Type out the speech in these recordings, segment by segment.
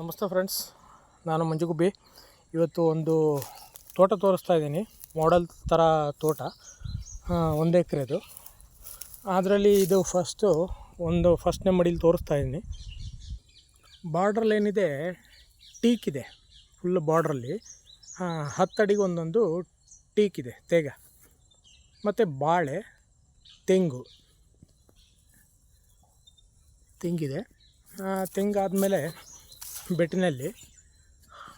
ನಮಸ್ತೆ ಫ್ರೆಂಡ್ಸ್, ನಾನು ಮಂಜುಗುಬ್ಬಿ. ಇವತ್ತು ಒಂದು ತೋಟ ತೋರಿಸ್ತಾ ಇದ್ದೀನಿ ಮಾಡೆಲ್ ಥರ ತೋಟ. ಒಂದು ಎಕರೆದು. ಅದರಲ್ಲಿ ಇದು ಫಸ್ಟು ಒಂದು ಫಸ್ಟ್ನೇ ಮಡಿಲಿ ತೋರಿಸ್ತಾ ಇದ್ದೀನಿ. ಬಾರ್ಡ್ರಲ್ಲಿ ಏನಿದೆ ಟೀಕ್ ಇದೆ ಫುಲ್ ಬಾರ್ಡ್ರಲ್ಲಿ ಹತ್ತಡಿಗೆ ಒಂದೊಂದು ಟೀಕ್ ಇದೆ, ತೇಗ. ಮತ್ತು ಬಾಳೆ, ತೆಂಗು. ತೆಂಗಿದೆ ತೆಂಗಾದಮೇಲೆ ಬೆಟ್ಟಿನಲ್ಲಿ,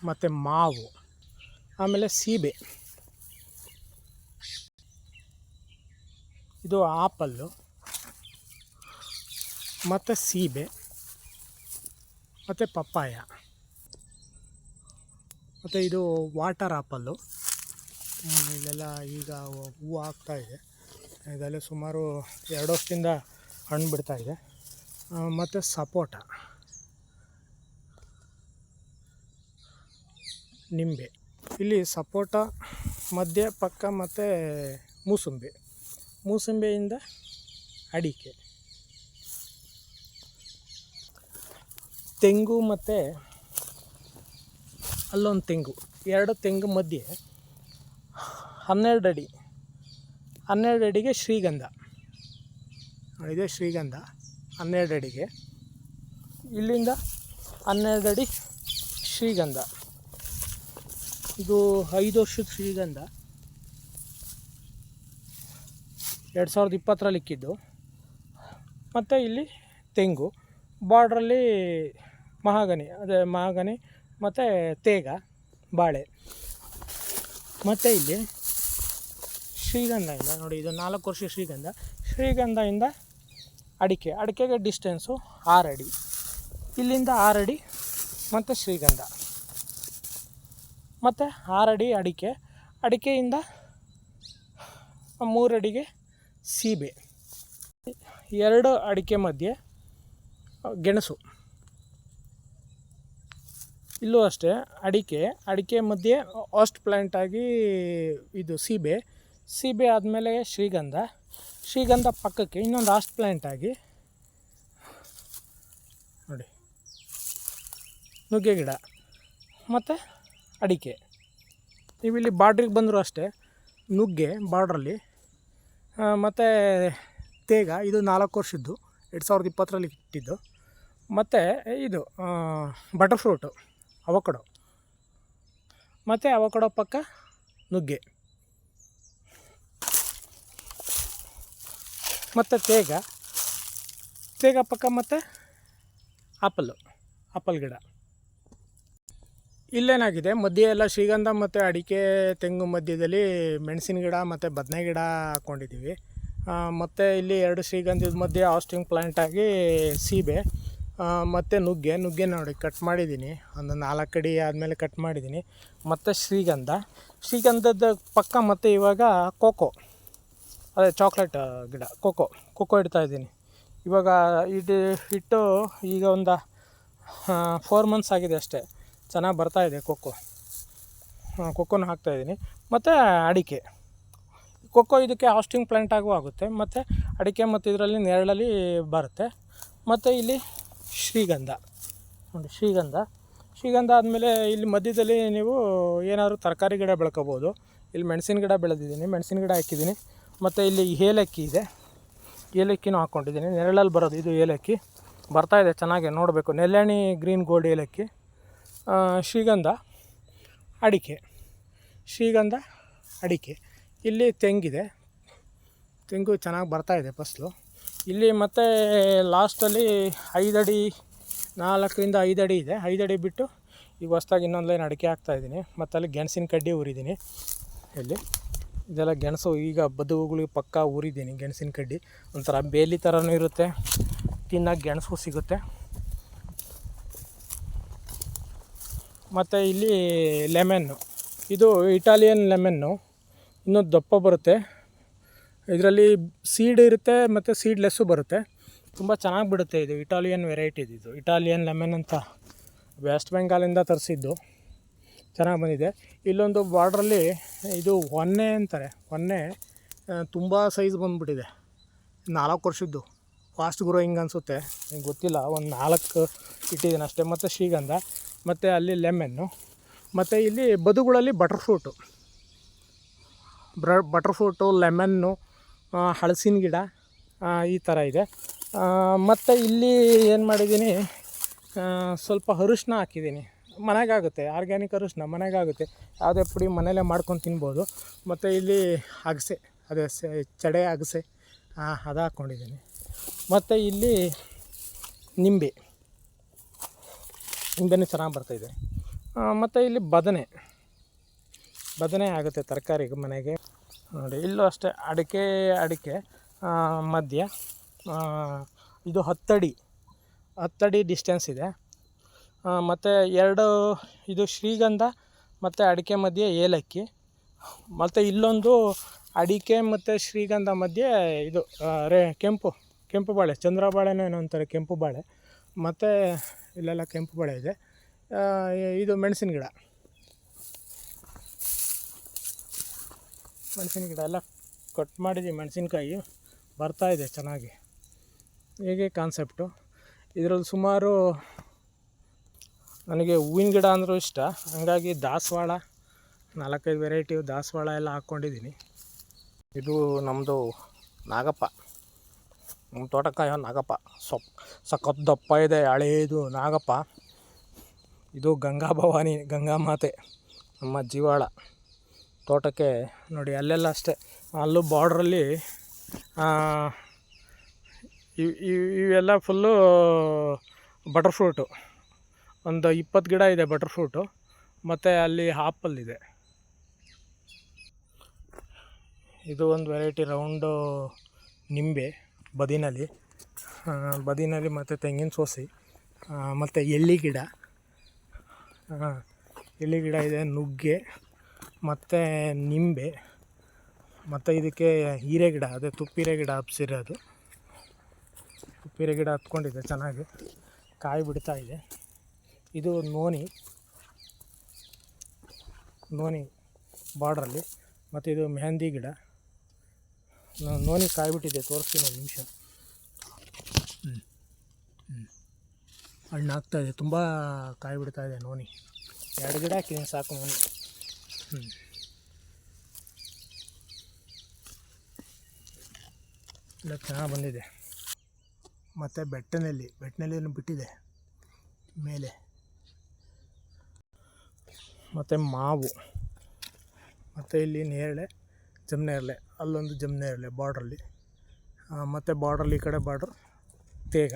ಮತ್ತು ಮಾವು, ಆಮೇಲೆ ಸೀಬೆ. ಇದು ಆಪಲ್ಲು, ಮತ್ತು ಸೀಬೆ, ಮತ್ತು ಪಪ್ಪಾಯ, ಮತ್ತು ಇದು ವಾಟರ್ ಆಪಲ್ಲು. ಇಲ್ಲೆಲ್ಲ ಈಗ ಹೂವು ಇದೆ. ಇದರಲ್ಲಿ ಸುಮಾರು ಎರಡು ವರ್ಷದಿಂದ ಹಣ್ಣು ಇದೆ. ಮತ್ತು ಸಪೋಟ. ನಿಂಬೆ. ಇಲ್ಲಿ ಸಪೋಟ, ಮಧ್ಯ ಪಕ್ಕ ಮತ್ತು ಮೂಸುಂಬೆ. ಮೂಸುಂಬೆಯಿಂದ ಅಡಿಕೆ. ತೆಂಗು ಮತ್ತು ಅಲ್ಲೊಂದು ತೆಂಗು. ಎರಡು ತೆಂಗು ಮಧ್ಯೆ ಹನ್ನೆರಡು ಅಡಿ. ಹನ್ನೆರಡು ಅಡಿಗೆ ಶ್ರೀಗಂಧ. ಇದೆ ಶ್ರೀಗಂಧ. ಹನ್ನೆರಡು ಅಡಿಗೆ. ಇಲ್ಲಿಂದ ಹನ್ನೆರಡು ಅಡಿ ಶ್ರೀಗಂಧ. ಇದು ಐದು ವರ್ಷದ ಶ್ರೀಗಂಧ. ಎರಡು ಸಾವಿರದ ಇಪ್ಪತ್ತರಲ್ಲಿ ಇಕ್ಕಿದ್ದು. ಮತ್ತು ಇಲ್ಲಿ ತೆಂಗು. ಬಾರ್ಡ್ರಲ್ಲಿ ಮಹಾಗನಿ ಅದೇ ಮಹಾಗನಿ ಮತ್ತು ತೇಗ, ಬಾಳೆ. ಮತ್ತು ಇಲ್ಲಿ ಶ್ರೀಗಂಧದಿಂದ ನೋಡಿ, ಇದು ನಾಲ್ಕು ವರ್ಷ ಶ್ರೀಗಂಧ. ಶ್ರೀಗಂಧದಿಂದ ಅಡಿಕೆ, ಅಡಿಕೆಗೆ ಡಿಸ್ಟೆನ್ಸು ಆರು ಅಡಿ. ಇಲ್ಲಿಂದ ಆರಡಿ ಮತ್ತು ಶ್ರೀಗಂಧ. ಮತ್ತು ಆರಡಿ ಅಡಿಕೆ. ಅಡಿಕೆಯಿಂದ ಮೂರಡಿಗೆ ಸೀಬೆ. ಎರಡು ಅಡಿಕೆ ಮಧ್ಯೆ ಗೆಣಸು. ಇಲ್ಲೂ ಅಷ್ಟೇ, ಅಡಿಕೆ ಅಡಿಕೆ ಮಧ್ಯೆ ಹಾಸ್ಟ್ ಪ್ಲ್ಯಾಂಟ್ ಆಗಿ ಇದು ಸೀಬೆ. ಸೀಬೆ ಆದಮೇಲೆ ಶ್ರೀಗಂಧ. ಶ್ರೀಗಂಧ ಪಕ್ಕಕ್ಕೆ ಇನ್ನೊಂದು ಆಸ್ಟ್ ಪ್ಲ್ಯಾಂಟಾಗಿ ನೋಡಿ, ನುಗ್ಗೆ ಗಿಡ. ಮತ್ತು ಅಡಿಕೆ. ನೀವಿಲ್ಲಿ ಬಾರ್ಡ್ರಿಗೆ ಬಂದರೂ ಅಷ್ಟೇ, ನುಗ್ಗೆ ಬಾರ್ಡ್ರಲ್ಲಿ. ಮತ್ತು ತೇಗ, ಇದು ನಾಲ್ಕು ವರ್ಷದ್ದು, ಎರಡು ಸಾವಿರದ ಇಪ್ಪತ್ತರಲ್ಲಿ ಇಟ್ಟಿದ್ದು. ಮತ್ತು ಇದು ಬಟರ್ ಫ್ರೂಟು ಅವಕಡೋ. ಮತ್ತು ಅವಕಡೋ ಪಕ್ಕ ನುಗ್ಗೆ. ಮತ್ತು ತೇಗ. ತೇಗ ಪಕ್ಕ ಮತ್ತು ಆಪಲ್ಲು ಆಪಲ್ ಗಿಡ. ಇಲ್ಲೇನಾಗಿದೆ? ಮಧ್ಯೆ ಎಲ್ಲ ಶ್ರೀಗಂಧ ಮತ್ತು ಅಡಿಕೆ, ತೆಂಗು ಮಧ್ಯದಲ್ಲಿ ಮೆಣಸಿನ ಗಿಡ ಮತ್ತು ಬದನೆ ಗಿಡ ಹಾಕ್ಕೊಂಡಿದ್ದೀವಿ ಮತ್ತು ಇಲ್ಲಿ ಎರಡು ಶ್ರೀಗಂಧದ ಮಧ್ಯೆ ಆಸ್ಟಿಂಗ್ ಪ್ಲ್ಯಾಂಟಾಗಿ ಸೀಬೆ ಮತ್ತು ನುಗ್ಗೆ. ನುಗ್ಗೆ ನೋಡಿ, ಕಟ್ ಮಾಡಿದ್ದೀನಿ. ಒಂದು ನಾಲ್ಕು ಅಡಿ ಆದಮೇಲೆ ಕಟ್ ಮಾಡಿದ್ದೀನಿ. ಮತ್ತು ಶ್ರೀಗಂಧ. ಶ್ರೀಗಂಧದ ಪಕ್ಕ ಮತ್ತು ಇವಾಗ ಕೋಕೋ. ಅದೇ ಚಾಕ್ಲೇಟ್ ಗಿಡ, ಕೋಕೋ. ಇಡ್ತಾ ಇದ್ದೀನಿ. ಇವಾಗ ಇದು ಇಟ್ಟು ಈಗ ಒಂದು ಫೋರ್ ಮಂತ್ಸ್ ಆಗಿದೆ ಅಷ್ಟೇ. ಚೆನ್ನಾಗಿ ಬರ್ತಾ ಇದೆ ಕೊಕ್ಕೋ. ಕೊಕ್ಕೋನ ಹಾಕ್ತಾಯಿದ್ದೀನಿ ಮತ್ತು ಅಡಿಕೆ. ಕೊಕ್ಕೋ ಇದಕ್ಕೆ ಹಾಸ್ಟಿಂಗ್ ಪ್ಲಾಂಟ್ ಆಗೂ ಆಗುತ್ತೆ. ಮತ್ತು ಅಡಿಕೆ ಮತ್ತು ಇದರಲ್ಲಿ ನೆರಳಲ್ಲಿ ಬರುತ್ತೆ. ಮತ್ತು ಇಲ್ಲಿ ಶ್ರೀಗಂಧ. ಒಂದು ಶ್ರೀಗಂಧ. ಶ್ರೀಗಂಧ ಆದಮೇಲೆ ಇಲ್ಲಿ ಮಧ್ಯದಲ್ಲಿ ನೀವು ಏನಾದರೂ ತರಕಾರಿ ಗಿಡ ಬೆಳ್ಕೋಬೋದು. ಇಲ್ಲಿ ಮೆಣಸಿನ ಗಿಡ ಬೆಳೆದಿದ್ದೀನಿ. ಮೆಣಸಿನ ಗಿಡ ಹಾಕಿದ್ದೀನಿ. ಮತ್ತು ಇಲ್ಲಿ ಏಲಕ್ಕಿ ಇದೆ. ಏಲಕ್ಕಿನೂ ಹಾಕ್ಕೊಂಡಿದ್ದೀನಿ. ನೆರಳಲ್ಲಿ ಬರೋದು ಇದು ಏಲಕ್ಕಿ. ಬರ್ತಾ ಇದೆ ಚೆನ್ನಾಗಿ ನೋಡಬೇಕು. ನೆಲ್ಯಾಣಿ ಗ್ರೀನ್ ಗೋಲ್ಡ್ ಏಲಕ್ಕಿ. ಶ್ರೀಗಂಧ, ಅಡಿಕೆ. ಶ್ರೀಗಂಧ, ಅಡಿಕೆ. ಇಲ್ಲಿ ತೆಂಗಿದೆ. ತೆಂಗು ಚೆನ್ನಾಗಿ ಬರ್ತಾ ಇದೆ ಫಸ್ಲು. ಇಲ್ಲಿ ಮತ್ತೆ ಲಾಸ್ಟಲ್ಲಿ ಐದಡಿ, ನಾಲ್ಕರಿಂದ ಐದಡಿ ಇದೆ. ಐದಡಿ ಬಿಟ್ಟು ಈಗ ಹೊಸ್ದಾಗಿ ಇನ್ನೊಂದು ಲೈನ್ ಅಡಿಕೆ ಹಾಕ್ತಾಯಿದ್ದೀನಿ ಮತ್ತು ಅಲ್ಲಿ ಗೆಣಸಿನ ಕಡ್ಡಿ ಉರಿದ್ದೀನಿ ಇಲ್ಲಿ ಇದೆಲ್ಲ ಗೆಣಸು ಈಗ ಬದುಗಳಿಗೆ ಪಕ್ಕ ಉರಿದ್ದೀನಿ ಗೆಣಸಿನ ಕಡ್ಡಿ. ಒಂಥರ ಬೇಲಿ ಥರನೂ ಇರುತ್ತೆ. ತಿನ್ನೋಕೆ ಗೆಣಸು ಸಿಗುತ್ತೆ. ಮತ್ತು ಇಲ್ಲಿ ಲೆಮೆನ್ನು ಇದು ಇಟಾಲಿಯನ್ ಲೆಮೆನ್ನು ಇನ್ನೂ ದಪ್ಪ ಬರುತ್ತೆ. ಇದರಲ್ಲಿ ಸೀಡ್ ಇರುತ್ತೆ ಮತ್ತು ಸೀಡ್ಲೆಸ್ಸು ಬರುತ್ತೆ. ತುಂಬ ಚೆನ್ನಾಗಿ ಬಿಡುತ್ತೆ ಇದು ಇಟಾಲಿಯನ್ ವೆರೈಟಿ ಇದು. ಇಟಾಲಿಯನ್ ಲೆಮೆನ್ ಅಂತ ವೆಸ್ಟ್ ಬೆಂಗಾಲಿಂದ ತರಿಸಿದ್ದು. ಚೆನ್ನಾಗಿ ಬಂದಿದೆ. ಇಲ್ಲೊಂದು ಬಾರ್ಡ್ರಲ್ಲಿ ಇದು ಹೊನ್ನೆ ಅಂತಾರೆ. ಹೊನ್ನೆ ತುಂಬ ಸೈಜ್ ಬಂದುಬಿಟ್ಟಿದೆ. ನಾಲ್ಕು ವರ್ಷದ್ದು. ಫಾಸ್ಟ್ ಗ್ರೋಯಿಂಗ್ ಅನಿಸುತ್ತೆ? ನಂಗೆ ಗೊತ್ತಿಲ್ಲ. ಒಂದು ನಾಲ್ಕು ಇಟ್ಟಿದ್ದೀನಿ ಅಷ್ಟೇ. ಮತ್ತು ಶ್ರೀಗಂಧ ಮತ್ತು ಅಲ್ಲಿ ಲೆಮೆನ್ನು ಮತ್ತು ಇಲ್ಲಿ ಬದುಗಳಲ್ಲಿ ಬಟರ್ ಫ್ರೂಟು ಬ್ರ ಬಟರ್ ಫ್ರೂಟು ಲೆಮನ್ನು ಆ, ಹಲಸಿನ ಗಿಡ ಈ ಥರ ಇದೆ. ಮತ್ತು ಇಲ್ಲಿ ಏನು ಮಾಡಿದ್ದೀನಿ ಸ್ವಲ್ಪ ಅರಿಶಿನ ಹಾಕಿದ್ದೀನಿ ಮನೆಗಾಗುತ್ತೆ. ಆರ್ಗ್ಯಾನಿಕ್ ಅರಿಶಿನ ಮನೆಗಾಗುತ್ತೆ. ಯಾವುದೇ ಪುಡಿ ಮನೆಯಲ್ಲೇ ಮಾಡ್ಕೊಂಡು ತಿನ್ಬೋದು. ಮತ್ತು ಇಲ್ಲಿ ಅಗಸೆ ಅದೇ ಚಡೆ ಅಗಸೆ ಅದು ಹಾಕ್ಕೊಂಡಿದ್ದೀನಿ ಮತ್ತು ಇಲ್ಲಿ ನಿಂಬೆ. ನಿಂಬೆನೂ ಚೆನ್ನಾಗಿ ಬರ್ತಾಯಿದೆ ಮತ್ತು ಇಲ್ಲಿ ಬದನೆ. ಬದನೆ ಆಗುತ್ತೆ ತರಕಾರಿಗೆ ಮನೆಗೆ. ನೋಡಿ, ಇಲ್ಲೂ ಅಷ್ಟೇ ಅಡಿಕೆ ಅಡಿಕೆ ಮಧ್ಯ. ಇದು ಹತ್ತಡಿ. ಹತ್ತಡಿ ಡಿಸ್ಟೆನ್ಸ್ ಇದೆ. ಮತ್ತು ಎರಡು, ಇದು ಶ್ರೀಗಂಧ, ಮತ್ತು ಅಡಿಕೆ ಮಧ್ಯೆ ಏಲಕ್ಕಿ. ಮತ್ತು ಇಲ್ಲೊಂದು ಅಡಿಕೆ ಮತ್ತು ಶ್ರೀಗಂಧ ಮಧ್ಯೆ ಇದು ರೇ, ಕೆಂಪು. ಕೆಂಪು ಬಾಳೆ ಚಂದ್ರ ಬಾಳೆನೋ ಏನೋ ಅಂತಾರೆ ಕೆಂಪು ಬಾಳೆ. ಮತ್ತು ಇಲ್ಲೆಲ್ಲ ಕೆಂಪು ಬಾಳೆ ಇದೆ. ಇದು ಮೆಣಸಿನ ಗಿಡ. ಮೆಣಸಿನ ಗಿಡ ಎಲ್ಲ ಕಟ್ ಮಾಡಿದ್ದೀವಿ ಮೆಣಸಿನ್ಕಾಯಿ ಬರ್ತಾಯಿದೆ ಚೆನ್ನಾಗಿ. ಹೀಗೆ ಕಾನ್ಸೆಪ್ಟು ಇದರಲ್ಲಿ ಸುಮಾರು ನನಗೆ ಹೂವಿನ ಗಿಡ ಅಂದರೂ ಇಷ್ಟ. ಹಾಗಾಗಿ ದಾಸವಾಳ, ನಾಲ್ಕೈದು ವೆರೈಟಿ ದಾಸವಾಳ ಎಲ್ಲ ಹಾಕ್ಕೊಂಡಿದ್ದೀನಿ. ಇದು ನಮ್ಮದು ನಾಗಪ್ಪ. ನಮ್ಮ ತೋಟಕ್ಕಾಯೋ ನಾಗಪ್ಪ. ಸೊಪ್ ಸಖತ್ ದಪ್ಪ ಇದೆ ಹಳೇದು ನಾಗಪ್ಪ. ಇದು ಗಂಗಾ ಭವಾನಿ, ಗಂಗಾ ಮಾತೆ, ನಮ್ಮ ಜೀವಾಳ. ತೋಟಕ್ಕೆ ನೋಡಿ, ಅಲ್ಲೆಲ್ಲ ಅಷ್ಟೇ. ಅಲ್ಲೂ ಬಾರ್ಡ್ರಲ್ಲಿ ಇವು, ಇವ್- ಇವೆಲ್ಲ ಫುಲ್ಲು ಬಟರ್ ಫ್ರೂಟು ಒಂದು ಇಪ್ಪತ್ತು ಗಿಡ ಇದೆ ಬಟರ್ ಫ್ರೂಟು ಮತ್ತು ಅಲ್ಲಿ ಆಪಲ್ ಇದೆ. ಇದು ಒಂದು ವೆರೈಟಿ ರೌಂಡು ನಿಂಬೆ. ಬದಿನಲ್ಲಿ ಬದಿನಲ್ಲಿ ಮತ್ತು ತೆಂಗಿನ ಸೋಸಿ ಮತ್ತು ಎಳ್ಳಿ ಗಿಡ ಎಳ್ಳಿ ಗಿಡ ಇದೆ, ನುಗ್ಗೆ, ಮತ್ತು ನಿಂಬೆ, ಮತ್ತು ಇದಕ್ಕೆ ಹೀರೆ ಗಿಡ, ಅದೇ ತುಪ್ಪಿರೆ ಗಿಡ ಹಬ್ಸಿರೋದು. ತುಪ್ಪಿರೆ ಗಿಡ ಹತ್ಕೊಂಡಿದೆ, ಚೆನ್ನಾಗಿ ಕಾಯಿ ಬಿಡ್ತಾ ಇದೆ. ಇದು ನೋನಿ ನೋನಿ ಬಾರ್ಡ್ರಲ್ಲಿ ಮತ್ತು ಇದು ಮೆಹಂದಿ ಗಿಡ. ನೋನಿ ಕಾಯ್ಬಿಟ್ಟಿದೆ ತೋರಿಸ್ತೀನಿ ಒಂದು ನಿಮಿಷ. ಹ್ಞೂ ಹ್ಞೂ ಹಣ್ಣು ಆಗ್ತಾ ಇದೆ ತುಂಬ ಕಾಯ್ಬಿಡ್ತಾ ಇದೆ ನೋನಿ. ಎರಡು ಗಿಡ ಹಾಕಿದ್ದೀನಿ ಸಾಕು ನೋನಿ ಹ್ಞೂ ಎಲ್ಲ ಚೆನ್ನಾಗಿ ಬಂದಿದೆ. ಮತ್ತು ಬೆಟ್ಟನಲ್ಲಿ ಬೆಟ್ಟನಲ್ಲಿ ಬಿಟ್ಟಿದೆ ಮೇಲೆ. ಮತ್ತು ಮಾವು. ಮತ್ತು ಇಲ್ಲಿ ನೇರಳೆ. ಜಮ್ನೇರಳೆ ಅಲ್ಲೊಂದು ಜಮ್ನೇರ್ಲೆ ಬಾರ್ಡ್ರಲ್ಲಿ ಮತ್ತು ಬಾರ್ಡ್ರಲ್ಲಿ ಈ ಕಡೆ ಬಾರ್ಡ್ರ್ ತೇಗ.